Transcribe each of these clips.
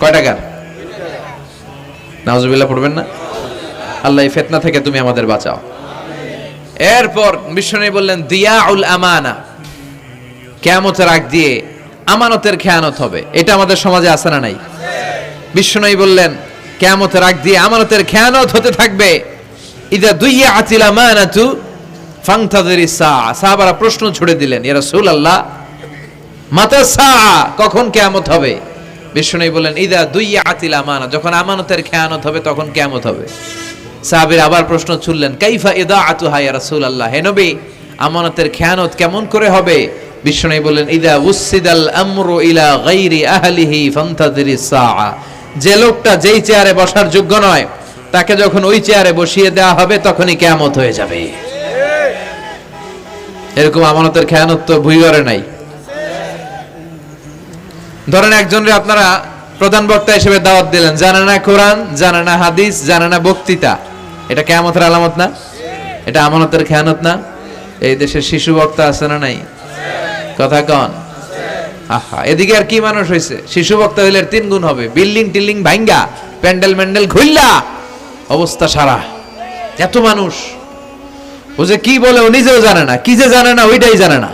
কয় টাকার? নাউজুবিল্লাহ পড়বেন না? আল্লাহ এই ফেতনা থেকে তুমি আমাদের বাঁচাও। এরপর বিষ্ণু বললেন, দিয়াউল আমানা। কেয়ামতের আগ দিয়ে আমানতের খেয়ানত হবে। এটা আমাদের সমাজে আছে না নাই? বিষ্ণু বললেন, কেয়ামতের আগ দিয়ে আমানতের খেয়ানত হতে থাকবে। ইদা দুইয়া আতিল আমানাতু ফাংতাদের সাহাবারা প্রশ্ন ছুড়ে দিলেন, ইয়া রাসূলুল্লাহ, মাতা সা কখন কেয়ামত হবে? বিষ্ণু বললেন, ইদা দুই আতিল আমানা যখন আমানতের খেয়ানত হবে, তখন কেয়ামত হবে। সাহাবীর আবার প্রশ্ন ছুড়লেন, কাইফা ইদা আতুহা ইয়া রাসূলুল্লাহ? হে নবী, আমানতের খেয়ানত কেমন করে হবে? বিষ্ণু বললেন, ইদা উসিদাল আমরু ইলা গাইরি আহলিহি ফান্তাদিরি সাআ। যে লোকটা যেই চেয়ারে বসার যোগ্য নয়, তাকে যখন ওই চেয়ারে বসিয়ে দেওয়া হবে, তখনই কেয়ামত হয়ে যাবে। এরকম আমানতের খেয়ানত তো ভুই করে নাই। ধরেন একজনরে আপনারা প্রধান বক্তা হিসেবে দাওয়াত দিলেন। জানে না কোরআন, জানে না হাদিস, জানে না বক্তৃতা। এটা কেয়ামতের আলামত না? এটা আমানতের খেয়ানত না? এই দেশের শিশু বক্তা আছে না নাই? কথা কন। আহা, এদিকে আর কি মানুষ হয়েছে শিশু বক্তা হইলে তিন গুণ হবে। বিল্ডিং টিল্ডিং ভাঙ্গা প্যান্ডেল ম্যান্ডেল খুললা অবস্থা সারা। এত মানুষ। ও যে কি বলে ও নিজেও জানে না, কি যে জানে না, ওইটাই জানে না।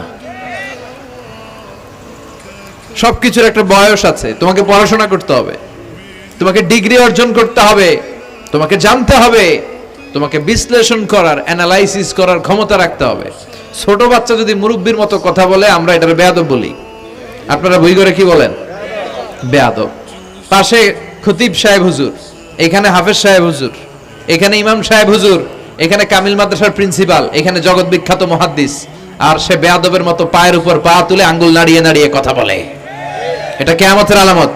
সবকিছুর একটা বয়স আছে, তোমাকে পড়াশোনা করতে হবে, তোমাকে ডিগ্রি অর্জন করতে হবে, তোমাকে জানতে হবে, তোমাকে বিশ্লেষণ করার অ্যানালাইসিস করার ক্ষমতা রাখতে হবে। ছোট বাচ্চা যদি মুরব্বীর মতো কথা বলে, আমরা এটার বেয়াদব বলি। আপনারা বই করে কি বলেন? বেয়াদব। পাশে খতিব সাহেব হুজুর, এখানে হাফেজ সাহেব হুজুর, এখানে ইমাম সাহেব হুজুর, এখানে কামিল মাদ্রাসার প্রিন্সিপাল, এখানে জগৎ বিখ্যাত মহাদ্দিস, আর সে বেয়াদবের মতো পায়ের উপর পা তুলে আঙ্গুল নাড়িয়ে নাড়িয়ে কথা বলে। এটা কেয়ামতের আলামত।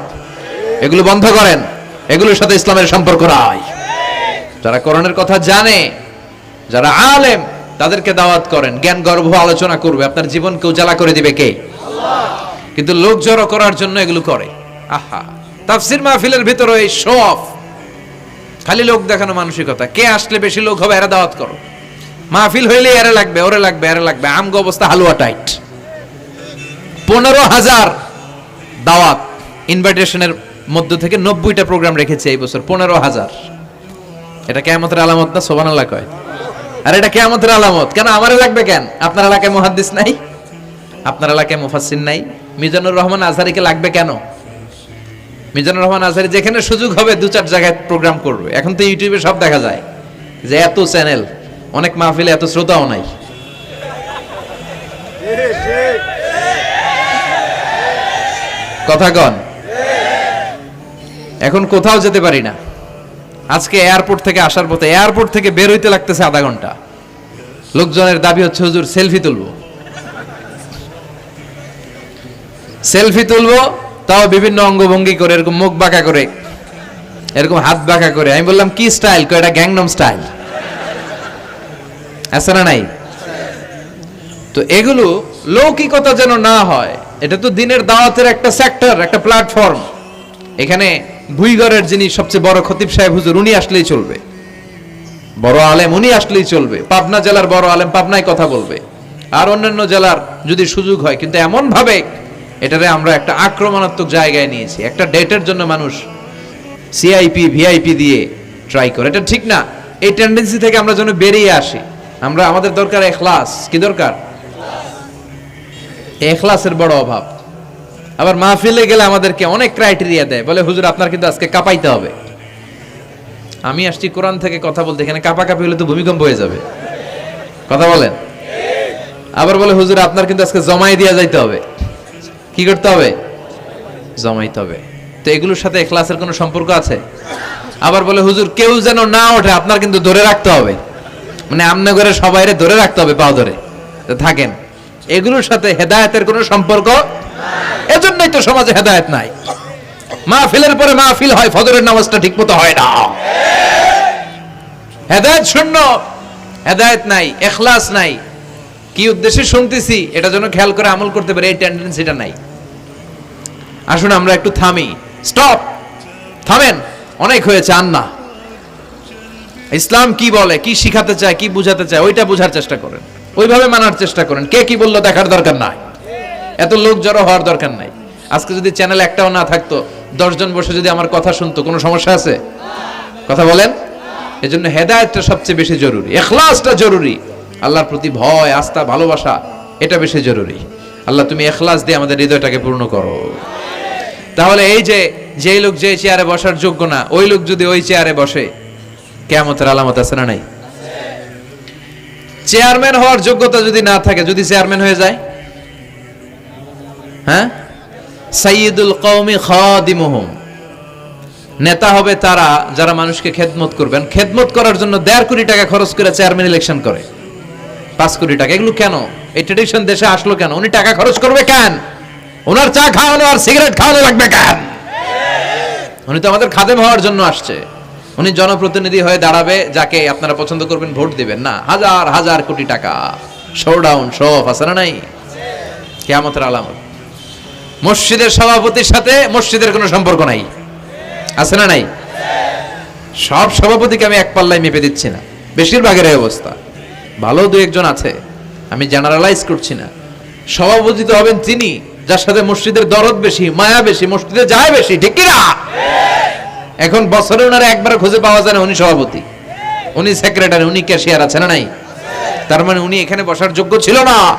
এগুলো বন্ধ করেন। এগুলোর সাথে ইসলামের সম্পর্ক নাই। যারা কোরআনের কথা জানে, যারা আলেম, তাদেরকে দাওয়াত করেন। জ্ঞান গর্ভ আলোচনা করবে। আপনার জীবনকে উজালা করে দিবে কে? কিন্তু লোক জড়ো করার জন্য এগুলো করে। আহা! তাফসির মাহফিলের ভিতরে এই শো অফ খালি লোক দেখানো মানসিকতা। কে আসলে বেশি লোক হবে এরা দাওয়াত করো। মাহফিল হইলে এরা লাগবে, ওরে লাগবে, এরা লাগবে। আমগো অবস্থা হালুয়া টাইট পনেরো হাজার দাওয়াত ইনভাইটেশনের মধ্য থেকে নব্বইটা প্রোগ্রাম রেখেছে এই বছর, পনেরো হাজার। এটা কেমতের আলামত না? সোবান আল্লাহ কয়। আর এটা কেমতের আলামত। কেন আমারে লাগবে কেন? আপনার এলাকায় মুহাদ্দিস নাই? আপনার এলাকায় মুফাসসির নাই? মিজানুর রহমান আজহারিকে লাগবে কেন? মিজানুর রহমান আজহারি যেখানে সুযোগ হবে, দু চার জায়গায় প্রোগ্রাম করবে। এখন তো ইউটিউবে সব দেখা যায় যে এত চ্যানেল অনেক মাহফিলে এত শ্রোতাও নাই। কথা কন। এখন কোথাও যেতে পারি না। আজকে এয়ারপোর্ট থেকে আসার পথে এয়ারপোর্ট থেকে বের হইতে লাগতেছে আধা ঘণ্টা। লোকজনের দাবি হচ্ছে, হুজুর, সেলফি তুলবো। সেলফি তুলবো, তাও বিভিন্ন অঙ্গভঙ্গি করে, এরকম মুখ বাঁকা করে, এরকম হাত বাঁকা করে। আমি বললাম, কি স্টাইল? এটা গ্যাংনম স্টাইল। আছে না নাই? তো এগুলো লৌকিকতা যেন না হয় এটা তো দিনের দাওয়াতের একটা সেক্টর একটা প্ল্যাটফর্ম এখানে ভুইগড়ের যিনি সবচেয়ে বড় খতিব সাহেব হুজুর, উনি আসলেই চলবে। বড় আলেম, উনি আসলেই চলবে। পাবনা জেলার বড় আলেম পাবনায় কথা বলবে। আর অন্যান্য জেলার যদি সুযোগ হয়, কিন্তু এমন ভাবে এটারে আমরা একটা আক্রমণাত্মক জায়গায় নিয়েছি। একটা ডেটের জন্য মানুষ সিআইপি ভিআইপি দিয়ে ট্রাই করে। এটা ঠিক না। এই টেন্ডেন্সি থেকে আমরা যেন বেরিয়ে আসি। আমরা, আমাদের দরকার এখলাস। কি দরকার? এখলাসের বড় অভাব। আবার মাহফিলে গেলে আমাদেরকে অনেক ক্রাইটেরিয়া দেয়, বলে, হুজুর, আপনার কিন্তু আজকে কাঁপাইতে হবে। আমি আসছি কোরআন থেকে কথা বলতে, এখানে কাঁপাকাঁপি হলে তো ভূমিকম্প হয়ে যাবে। কথা বলেন? আবার বলে, হুজুর, আপনার কিন্তু আজকে জমাই দিয়া যাইতে হবে। কি করতে হবে? জমাইতে হবে। তো এগুলোর সাথে এখলাসের কোনো সম্পর্ক আছে? আবার বলে, হুজুর, কেউ যেন না ওঠে, আপনার কিন্তু ধরে রাখতে হবে। মানে আমনে করে সবাইরে ধরে রাখতে হবে পাও ধরে। থাকেন। এগুলোর সাথে হেদায়েতের কোনো সম্পর্ক এজন্যই তো সমাজে হেদায়েত নাই। মাহফিলের পরে মাহফিল হয়, ফজরের নামাজটা ঠিকমতো হয় না। হেদায়েত শূন্য, হেদায়েত নাই, এখলাস নাই। কি উদ্দেশ্যে শুনতেছি? এটা যেন খেয়াল করে আমল করতে পারে, এই টেন্ডেন্সিটা নাই। আসুন আমরা একটু থামি। স্টপ থামেন, অনেক হয়েছে, আন্না। ইসলাম কি বলে, কি শিখাতে চায়, কি বুঝাতে চায়, ওইটা বোঝার চেষ্টা করেন। ওইভাবে মানার চেষ্টা করেন। কে কি বলল দেখার দরকার নাই। এত লোক জড়ো হওয়ার দরকার নাই। আজকে যদি চ্যানেল একটাও না থাকতো দশজন বসে যদি আমার কথা শুনতো, কোনো সমস্যা আছে? কথা বলেন? এজন্য হেদায়েতটা সবচেয়ে বেশি জরুরি। এখলাসটা জরুরি। আল্লাহর প্রতি ভয়, আস্থা, ভালোবাসা, এটা বেশি জরুরি। আল্লাহ, তুমি এখলাস দিয়ে আমাদের হৃদয়টাকে পূর্ণ করো। তাহলে এই যে, যেই লোক যে চেয়ারে বসার যোগ্য না, ওই লোক যদি ওই চেয়ারে বসে কেমতের আলামত আছে না নাই? চেয়ারম্যান হওয়ার যোগ্যতা যদি না থাকে, যদি চেয়ারম্যান হয়ে যায়? হ্যাঁ? সাইয়দুল কওমি খাদিমুহুম। নেতা হবে তারা যারা মানুষকে খেদমত করবেন। খেদমত করার জন্য দেড় কোটি টাকা খরচ করে চেয়ারম্যান ইলেকশন করে। পাঁচ কোটি টাকা। এগুলো কেন? এই ট্রেডিশন দেশে আসলো কেন? উনি টাকা খরচ করবে কেন? ওনার চা খাওয়ানো আর সিগারেট খাওয়ানো লাগবে কেন? উনি তো আমাদের খাদেম হওয়ার জন্য আসছে। উনি জনপ্রতিনিধি হয়ে দাঁড়াবে, যাকে আপনারা পছন্দ করবেন, ভোট দিবেন না। হাজার হাজার কোটি টাকা। শো ডাউন শো অফ আছে না নাই? কেয়ামতের আলামত। মসজিদের সভাপতির সাথে মসজিদের কোনো সম্পর্ক নাই। আছে না নাই? সব সভাপতিকে আমি এক পাল্লায় মেপে দিচ্ছি না। বেশিরভাগের অবস্থা। ভালো দু একজন আছে। আমি জেনারেলাইজ করছি না। সভাপতি তো হবেন তিনি, যার সাথে মসজিদের দরদ বেশি, মায়া বেশি, মসজিদে যায় বেশি, ঠিক কি না এখন বছরে ওনারা একবার খুঁজে পাওয়া যায় না, উনি সভাপতি। উনি সেক্রেটারি উনি ক্যাশিয়ার আছে না নাই? তার মানে উনি এখানে বসার যোগ্য ছিল না।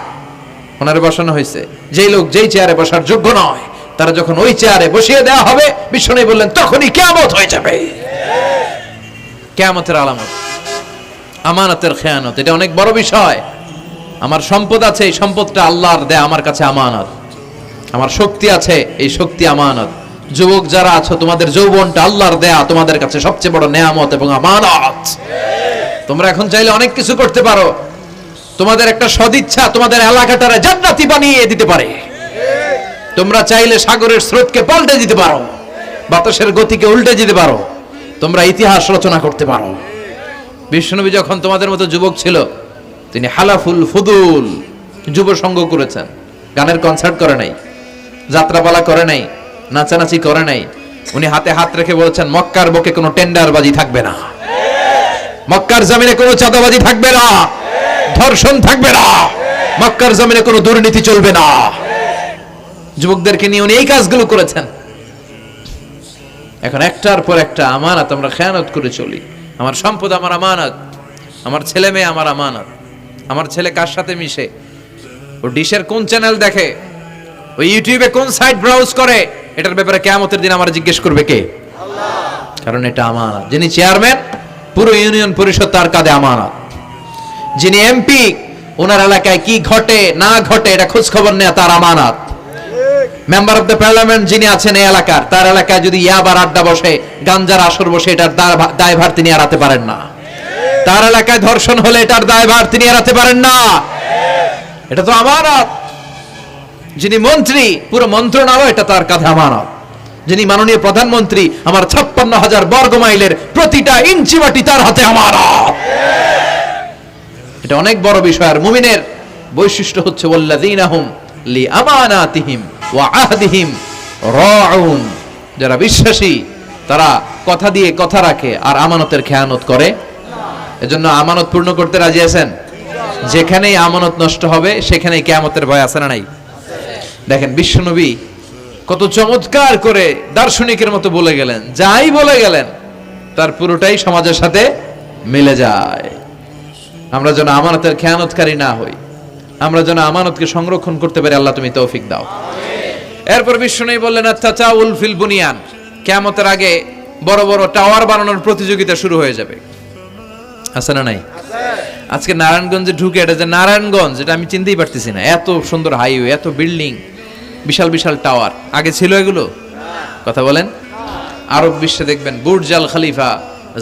ওনারে বসানো হয়েছে। যেই লোক যেই চেয়ারে বসার যোগ্য নয়, তারা যখন ওই চেয়ারে বসিয়ে দেওয়া হবে, বিষ্ণু বললেন, তখনই কেয়ামত হয়ে যাবে। কেয়ামতের আলামত। আমানতের খেয়ানত। এটা অনেক বড় বিষয়। আমার সম্পদ আছে, এই সম্পদটা আল্লাহর দেয়, আমার কাছে আমানত। আমার শক্তি আছে, এই শক্তি আমানত। যুবক যারা আছো, তোমাদের যৌবনটা আল্লাহর দেয়া তোমাদের কাছে সবচেয়ে বড় নেয়ামত এবং আমানত। তোমরা এখন চাইলে অনেক কিছু করতে পারো। তোমাদের একটা সদিচ্ছা তোমাদের এলাকাটারে জান্নাতি বানিয়ে দিতে পারে। তোমরা চাইলে সাগরের স্রোতকে পাল্টে দিতে পারো, বাতাসের গতিকে উল্টে দিতে পারো। তোমরা ইতিহাস রচনা করতে পারো। বিষ্ণুনবী যখন তোমাদের মতো যুবক ছিল, তিনি হালাফুল ফুদুল যুব সঙ্গ করেছেন। গানের কনসার্ট করে নাই, যাত্রাপালা করে নাই। নাচানাচি করে নাই। উনি হাতে হাত রেখে বলেছেন, মক্কার বকে কোনো টেন্ডারবাজি থাকবে না। মক্কার জমিনে কোনো চাঁদাবাজি থাকবে না। ধর্ষণ থাকবে না। মক্কার জমিনে কোনো দুর্নীতি চলবে না। যুবকদেরকে নিয়ে উনি এই কাজগুলো করেছেন। এখন একটার পর একটা আমানত আমরা খেয়ানত করে চলি। আমার সম্পদ আমার আমানত। আমার ছেলে মেয়ে আমার আমানত। আমার ছেলে কার সাথে মিশে? ও ডিশের কোন চ্যানেল দেখে? ও ইউটিউবে কোন সাইট ব্রাউজ করে? এটার ব্যাপারে কেয়ামতের দিন আমার জিজ্ঞেস করবে কে? কারণ এটা আমানত। যিনি চেয়ারম্যান পুরো ইউনিয়ন পরিষদ তার কাঁধে আমানত। যিনি এমপি ওনার এলাকায় কি ঘটে, না ঘটে, এটা খোঁজ খবর নেয় তার আমানত। মেম্বার অফ দ্য পার্লামেন্ট যিনি আছেন এই এলাকার, তার এলাকায় যদি ইয়াবার আড্ডা বসে, গাঞ্জার আসর বসে, এটার দায়ভার তিনি এড়াতে পারেন না। তার এলাকায় ধর্ষণ হলে এটার দায়ভার তিনি এড়াতে পারেন না। এটা তো আমানত। যিনি মন্ত্রী, পুরো মন্ত্রণালয় এটা তার কাঁধে আমানত। যিনি মাননীয় প্রধানমন্ত্রী, আমার ছাপ্পান্ন হাজার বর্গ মাইলের প্রতিটা ইঞ্চি মাটি তার হাতে আমানত। এটা অনেক বড় বিষয়, আর মুমিনের বৈশিষ্ট্য হচ্ছে লিআমানাতিহিম ওয়া আহদিহিম যারা বিশ্বাসী, তারা কথা দিয়ে কথা রাখে আর আমানতের খেয়ানত করে। এজন্য আমানত পূর্ণ করতে রাজি আছেন? যেখানেই আমানত নষ্ট হবে, সেখানেই কেয়ামতের ভয় আছে না নাই? দেখেন, বিশ্বনবী কত চমৎকার করে দার্শনিকের মতো বলে গেলেন, যাই বলে গেলেন, তার পুরোটাই সমাজের সাথে মিলে যায়। আমরা যেন আমানতের খেয়ানতকারী না হই, আমরা যেন আমানতকে সংরক্ষণ করতে পারি, আল্লাহ তুমি তৌফিক দাও। এরপর বিশ্বনবী বললেন আচ্ছা উল ফিল বুনিয়ান, কেয়ামতের আগে বড় বড় টাওয়ার বানানোর প্রতিযোগিতা শুরু হয়ে যাবে। আছে না নাই? আজকে নারায়ণগঞ্জে ঢুকে, এটা যে নারায়ণগঞ্জ, এটা আমি চিনতেই পারতেছি না। এত সুন্দর হাইওয়ে এত বিল্ডিং বিশাল বিশাল টাওয়ার। আগে ছিল এগুলো? কথা বলেন। আরব বিশ্বে দেখবেন, Burj al Khalifa,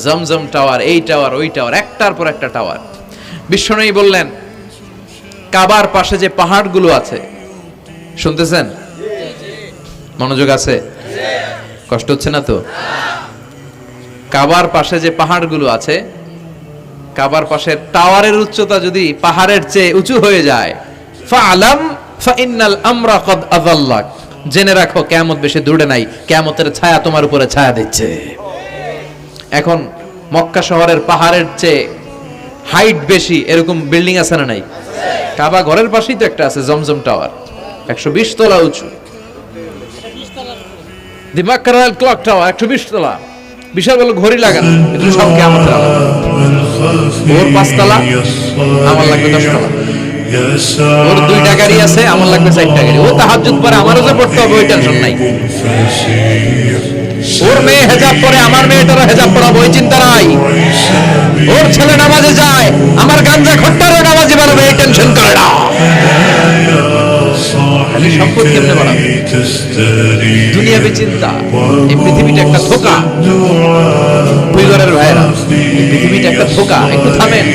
Zamzam tower, এই টাওয়ার, ওই টাওয়ার, একটার পর একটা টাওয়ার। বিশ্বনয়ী বললেন, কাবার পাশে যে পাহাড়গুলো আছে, শুনতেছেন? মনোযোগ আছে? কষ্ট হচ্ছে না তো? কাবার পাশে যে পাহাড়গুলো আছে, কাবার পাশের টাওয়ারের উচ্চতা যদি পাহাড়ের চেয়ে উঁচু হয়ে যায় ফাআলাম ফাইন্নাল আমরা কদ আযাল্লাক জেনে রাখো, কিয়ামত বেশি দূরে নাই, কিয়ামতের ছায়া তোমার উপরে ছায়া দিচ্ছে। এখন মক্কা শহরের পাহাড়ের চেয়ে হাইট বেশি, এরকম বিল্ডিং আছে না নাই? কাবা ঘরের পাশেই তো একটা আছে, জমজম টাওয়ার। একশো বিশ তলা উঁচু। দিমাগ কারাল ক্লক টাওয়ার একশো বিশ তলা। বিশাল বড় ঘড়ি লাগানো, এগুলো সব আলাদা ওর পাঁচতলা, আমার লাগবে দশতলা। ওর দুইটা গাড়ি আছে, আমার লাগবে চারটা গাড়ি ও তাহাজুদ পরে আমারও যে পড়তে হবে, ওই টেনশন নাই। ওর মেয়ে হেজাব পরে আমার মেয়েটারও হেজাব পরাবো ওই চিন্তা নাই। ওর ছেলে নামাজে যায়, আমার গাঞ্জা খট্টারও নামাজে বানাবে এই টেনশন করে না। বাড়াবে? এই পৃথিবীটা একটা ধোকা। পরিবারের এই পৃথিবীটা একটা ধোকা, একটু থামেন।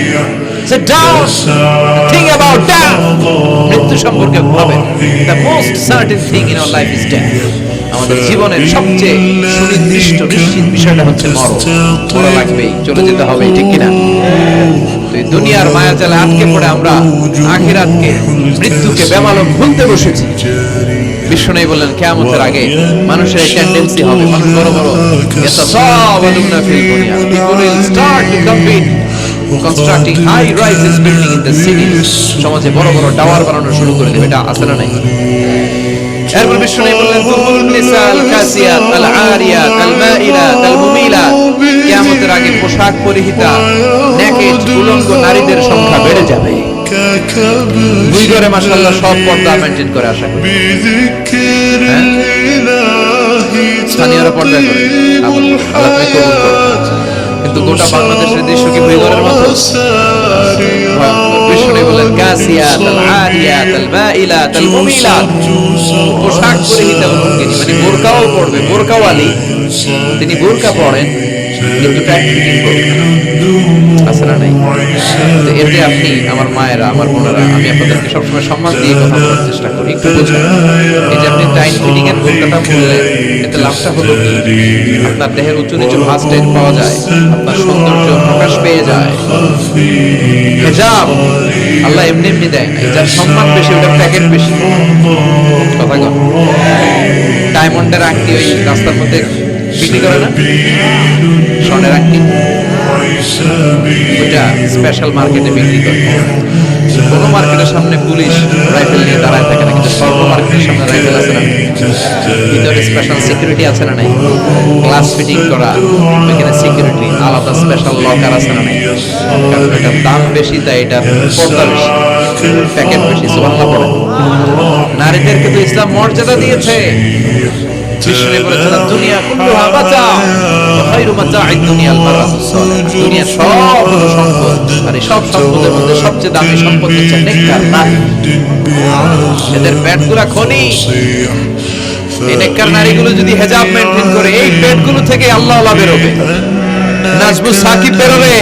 Down. Think about death. মৃত্যু সম্পর্কে the most certain thing in our life is death আমাদের জীবনের সবচেয়ে সুনির্দিষ্ট, নিশ্চিত বিষয়টা হচ্ছে মরণ। মরা লাগবেই, চলে যেতে হবে, ঠিক কিনা? দুনিয়ার মায়া জালে আটকে পড়ে আমরা আখিরাতকে, মৃত্যুকে বেমালক ভুলতে বসেছি। বিশ্ব নেই বললেন, কেয়ামতের আগে মানুষের এই টেন্ডেন্সি হবে। মানুষ বড় বড় এটা সব আলুমনা feel people will start to compete constructing high rises building in the city সমাজে বড় বড় টাওয়ার বানানো শুরু করে দেবে, এটা আছে নাই? এরপর বিশ্ব বললেন তুমুল নিসাল কাসিয়াত আল আরিয়াত আল মাইলাত আল মুমিলাত কিয়ামতের আগে পোশাক পরিহিতা নেকেড উলঙ্গ নারীদের সংখ্যা বেড়ে যাবে। দুই ঘরে মাশাআল্লাহ সব পর্দা মেনটেন করে আশা করি। স্থানীয়রা পর্দা করে। আল্লাহ কবুল করো কিন্তু গোটা বাংলাদেশের দৃশ্য কি দুই ঘরের মতো বিষ্ণু বলেন কাসিয়াত আল আরিয়াত আল মাইলাত আল মুমিলাত পোশাক পরিহিতা উলঙ্গিনী মানে বোরকাও পড়বে বোরকাওয়ালি। তিনি বোরকা পড়েন কিন্তু প্র্যাকটিক্যাল বোরকা। আছে না নাই? তো এতে আপনি আমার মায়েরা, আমার বোনেরা, আমি আপনাদেরকে সবসময় সম্মান দিয়ে কথা বলার চেষ্টা করি, একটু বোঝেন। এই যে আপনি টাইম ফিটিং এর বোরকাটা পরলে এতে লাভটা হলো কি? আপনার দেহের উঁচু নিচু ভাঁজ টের পাওয়া যায়, আপনার সৌন্দর্য প্রকাশ পেয়ে যায়। হেজাব আল্লাহ এমনি এমনি দেয় না যার সম্মান বেশি, ওটার প্যাকেট বেশি। কথা কন। ডায়মন্ডের আংটি ওই রাস্তার মধ্যে বিক্রি করে না? স্বর্ণের আংটি। ওইটা স্পেশাল মার্কেটে বিক্রি করে। কোনো মার্কেটের সামনে পুলিশ রাইফেল নিয়ে দাঁড়ায় থাকে না, কিন্তু সর্ব মার্কেটের সামনে রাইফেল আছে না। ভিতরে স্পেশাল সিকিউরিটি আছে না নাই? গ্লাস ফিটিং করা, এখানে সিকিউরিটি আলাদা স্পেশাল লকার আছে না নাই? কারণ এটার দাম বেশি, তাই এটা পর্দা বেশি প্যাকেট বেশি, সুবহানাল্লাহ পড়ে নারীদেরকে তো ইসলাম মর্যাদা দিয়েছে। বিষ্ণু বলেছেন দুনিয়া কুল্লুহা মাতা খায়রু মাতা'আদ দুনিয়াল মারাতুস সালিহা। দুনিয়া সব সম্পদ আর সব সম্পদের মধ্যে সবচেয়ে দামি সম্পদ হচ্ছে নেককার নারী এদের পেটগুলা খনি। এই নেককার নারীগুলো যদি হেজাব মেনটেন করে এই পেটগুলো থেকে আল্লাহ আল্লাহ বেরোবে নাজমু সাকিব বেরোবে।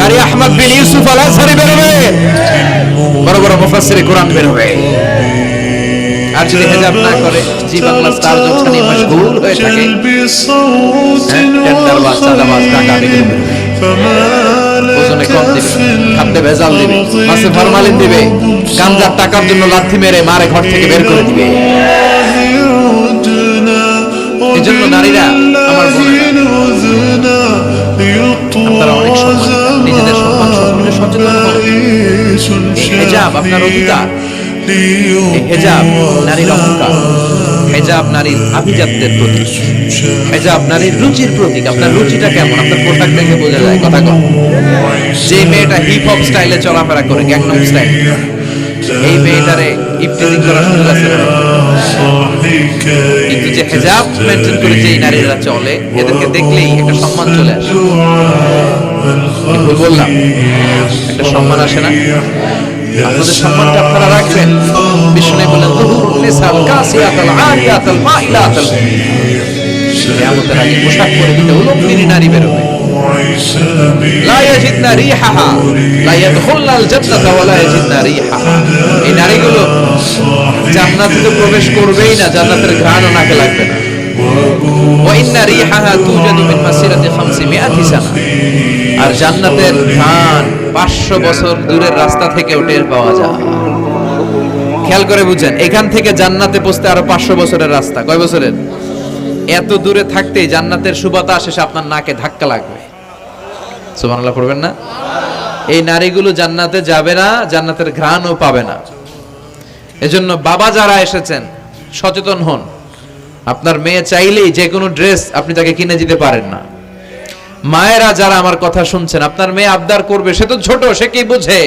কারি আহমদ বিন ইউসুফ আল আজহারি বেরোবে। বড় বড় মুফাসসিরে কোরআন বেরোবে। আর যদি হেজাব না করে জি বাংলা স্টার জলসা নিয়ে মশগুল হয়ে থাকে। হ্যাঁ, টেন্ডার বাস চাঁদাবাজ টাকা দিবে। ওজনে কম দিবে। খাদ্যে ভেজাল দিবে। মাছে ফরমালিন দিবে। গাঞ্জার টাকার জন্য লাথি মেরে মারে ঘর থেকে বের করে দিবে। এজন্য নারীরা নিজেদের সম্মান সম্পর্কে সচেতন এই হেজাব আপনার অধিকার। এই হেজাব নারীর অহংকার। হেজাব নারীর আভিজাত্যের প্রতীক। হেজাব নারীর রুচির প্রতীক। আপনার রুচিটা কেমন? আপনার পোশাক দেখে বোঝা যায়। কথা কম যে মেয়েটা হিপ হপ স্টাইলে চলাফেরা করে গ্যাংনম স্টাইল এই মেয়েটারে ইফতিজিং করার সুযোগ আছে কিন্তু যে হেজাব মেনটেন করে যেই নারীরা চলে, এদেরকে দেখলেই একটা সম্মান চলে আসে। বললাম, একটা সম্মান আসে না। আপনাদের সম্মানটা আপনারা রাখবেন। বিষ্ণু বলেন দুহুরুন নিসাল কাসিয়াতাল আরিয়াতাল মাইলাতাল কিয়ামতের আগে পোশাক পরে দিতে উলঙ্গিনী নারী বেরোবে। লা ইয়াজিদনা রিহাহা লা ইয়াদখুলনাল জান্নাতা ওয়া লা ইয়াজিদনা রিহাহা। এই নারীগুলো জান্নাতে তো প্রবেশ করবেই না জান্নাতের ঘ্রাণও নাকে লাগবে না। ওয়া ইন্না রিহাহা তুজাদু মাসিরাতি 500 সানা। আর জান্নাতের ঘ্রাণ 500 বছর দূরের রাস্তা থেকেও টের পাওয়া যায়। খেয়াল করে বুঝেন এখান থেকে জান্নাতে পৌঁছতে আরও 500 বছরের রাস্তা। কয় বছরের? এত দূরে থাকতেই জান্নাতের সুবাতাস এসে আপনার নাকে ধাক্কা লাগবে। সুবহানাল্লাহ পড়বেন না? এই নারীগুলো জান্নাতে যাবে না, জান্নাতের ঘ্রাণও পাবে না। এজন্য বাবা যারা এসেছেন, সচেতন হন। আপনার মেয়ে চাইলেই যে কোনো ড্রেস আপনি তাকে কিনে দিতে পারেন না। মায়েরা যারা আমার কথা শুনছেন, আপনার মেয়ে আবদার করবে, সে তো ছোট, সে কি বুঝে?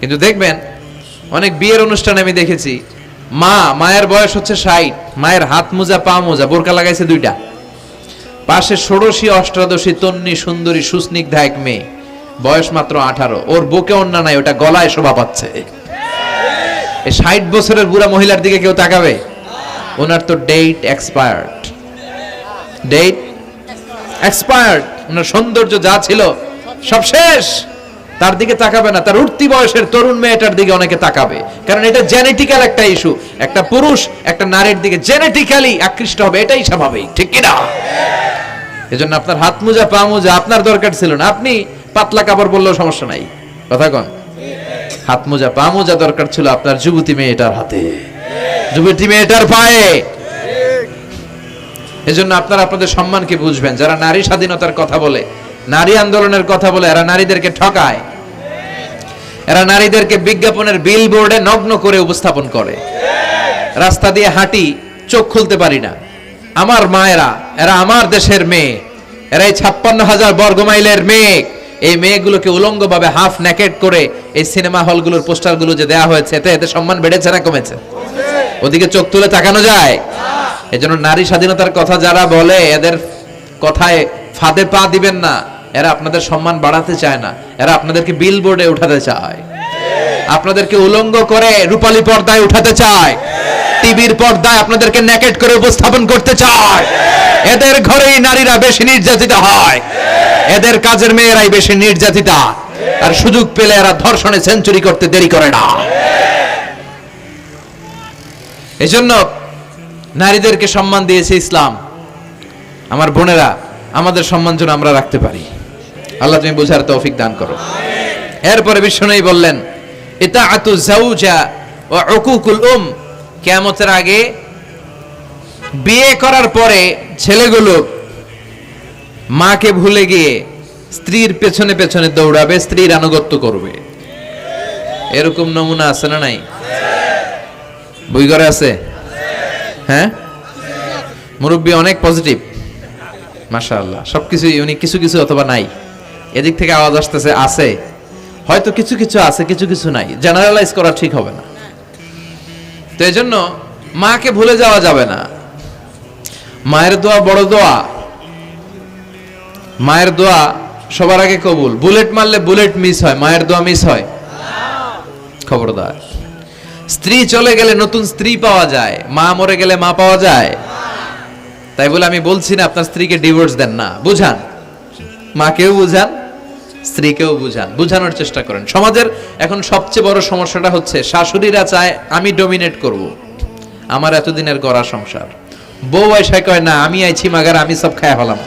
কিন্তু দেখবেন, অনেক বিয়ের অনুষ্ঠানে আমি দেখেছি, মা, মায়ের বয়স হচ্ছে ষাট, মায়ের হাত মোজা, পা মোজা, বোরকা লাগাইছে দুইটা। পাশে ষোড়শী, অষ্টাদশী তন্নি সুন্দরী, সুস্নিগ্ধা এক মেয়ে, বয়স মাত্র আঠারো। ওর বুকে অন্যা নাই, ওটা গলায় শোভা পাচ্ছে। এই ষাট বছরের বুড়া মহিলার দিকে কেউ তাকাবে? ওনার তো ডেট এক্সপায়ার্ড ডেট এক্সপায়ার্ড ওনার সৌন্দর্য যা ছিল, সব শেষ। তার দিকে তাকাবে না। তার উঠতি বয়সের তরুণ মেয়েটার দিকে অনেকে তাকাবে। কারণ এটা জেনেটিক্যাল একটা ইস্যু একটা পুরুষ একটা নারীর দিকে জেনেটিক্যালি আকৃষ্ট হবে, এটাই স্বাভাবিক। ঠিক কিনা? এজন্য আপনার হাত মোজা, পা মোজা আপনার দরকার ছিল না। আপনি পাতলা কাপড় বললেও সমস্যা নাই। কথা কন। হাত মোজা, পা মোজা দরকার ছিল আপনার যুবতী মেয়েটার হাতে। যুবতী মেয়েটার পায়ে। এজন্য আপনারা আপনাদের সম্মানকে বুঝবেন। যারা নারী স্বাধীনতার কথা বলে, নারী আন্দোলনের কথা বলে, এরা নারীদেরকে ঠকায়। এরা নারীদেরকে বিজ্ঞাপনের বিল বোর্ডে নগ্ন করে উপস্থাপন করে। রাস্তা দিয়ে হাঁটি, চোখ খুলতে পারি না। আমার মায়েরা, এরা আমার দেশের মেয়ে। এরা এই ছাপ্পান্ন হাজার বর্গমাইলের মেয়ে। এই মেয়েগুলোকে উলঙ্গভাবে হাফ ন্যাকেট করে এই সিনেমা হলগুলোর পোস্টারগুলো যে দেয়া হয়েছে, এতে এতে সম্মান বেড়েছে না কমেছে? ওদিকে চোখ তুলে তাকানো যায়। এজন্য নারী স্বাধীনতার কথা যারা বলে, এদের কথায় ফাঁদে পা দিবেন না। এরা আপনাদের সম্মান বাড়াতে চায় না। এরা আপনাদেরকে বিল বোর্ডে উঠাতে চায়। আপনাদেরকে উলঙ্গ করে রূপালী পর্দায় উঠাতে চায়। টিভির পর্দায় আপনাদেরকে নেকেট করে উপস্থাপন করতে চায়। এদের ঘরেই নারীরা বেশি নির্যাতিত হয়। এদের কাজের মেয়েরাই বেশি নির্যাতিতা। আর সুযোগ পেলে এরা ধর্ষণে সেঞ্চুরি করতে দেরি করে না। এজন্য নারীদেরকে সম্মান দিয়েছে ইসলাম। আমার বোনেরা, আমাদের সম্মান যেন আমরা রাখতে পারি। আল্লাহ তুমি বোঝার তৌফিক দান করো। এরপরে বিষ্ণুই বললেন এটা আতু জাউজা ও উকুকুল উম। কিয়ামতের আগে বিয়ে করার পরে ছেলেগুলো মাকে ভুলে গিয়ে স্ত্রীর পেছনে পেছনে দৌড়াবে, স্ত্রীর আনুগত্য করবে। এরকম নমুনা আছে না নাই? বই করে আছে? হ্যাঁ? মুরব্বী অনেক পজিটিভ মাশাআল্লাহ। সবকিছু উনি কিছু কিছু অথবা নাই। এদিক থেকে আওয়াজ আসতেছে, আছে। হয়তো কিছু কিছু আছে, কিছু কিছু নাই। জেনারেলাইজ করা ঠিক হবে না। তো এই জন্য মাকে ভুলে যাওয়া যাবে না। মায়ের দোয়া বড় দোয়া। মায়ের দোয়া সবার আগে কবুল। বুলেট মারলে বুলেট মিস হয়, মায়ের দোয়া মিস হয়। খবরদার। স্ত্রী চলে গেলে নতুন স্ত্রী পাওয়া যায়, মা মরে গেলে মা পাওয়া যায়। তাই বলে আমি বলছি না, আপনার স্ত্রীকে ডিভোর্স দেন না, বুঝান। মাকেও বুঝান, স্ত্রীকেও বুঝান। বুঝানোর চেষ্টা করেন। সমাজের এখন সবচেয়ে বড় সমস্যাটা হচ্ছে, শাশুড়িরা চায় আমি ডমিনেট করব। আমার এতদিনের গড়া সংসার। বউ এসে কয়, না, আমি আইছি মাগার, আমি সব খায় হলাম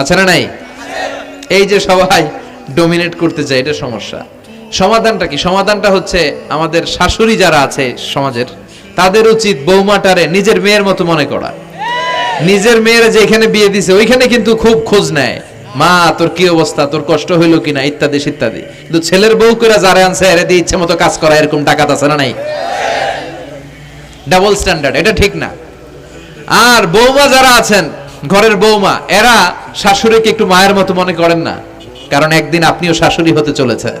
আছে না নাই? এই যে সবাই ডমিনেট করতে চায়, এটা সমস্যা। সমাধানটা কি? সমাধানটা হচ্ছে আমাদের শাশুড়ি যারা আছে সমাজের, তাদের উচিত বৌমাটারে নিজের মেয়ের মতো মনে করা। নিজের মেয়েরা যেখানে বিয়ে দিছে, ওইখানে কিন্তু খুব খোঁজ নেয়। মা, তোর কি অবস্থা? তোর কষ্ট হইল কিনা? ইত্যাদি ইত্যাদি কিন্তু ছেলের বউ করে যারা আনছে, এরে দিয়ে ইচ্ছে মতো কাজ করা, এরকম টাকা আছে না নাই? ডাবল স্ট্যান্ডার্ড, এটা ঠিক না। আর বৌমা যারা আছেন, ঘরের বৌমা, এরা শাশুড়িকে একটু মায়ের মতো মনে করেন না। কারণ একদিন আপনিও শাশুড়ি হতে চলেছেন।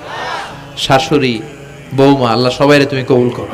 শাশুড়ি বৌমা আল্লাহ সবাইরে তুমি কবুল করো।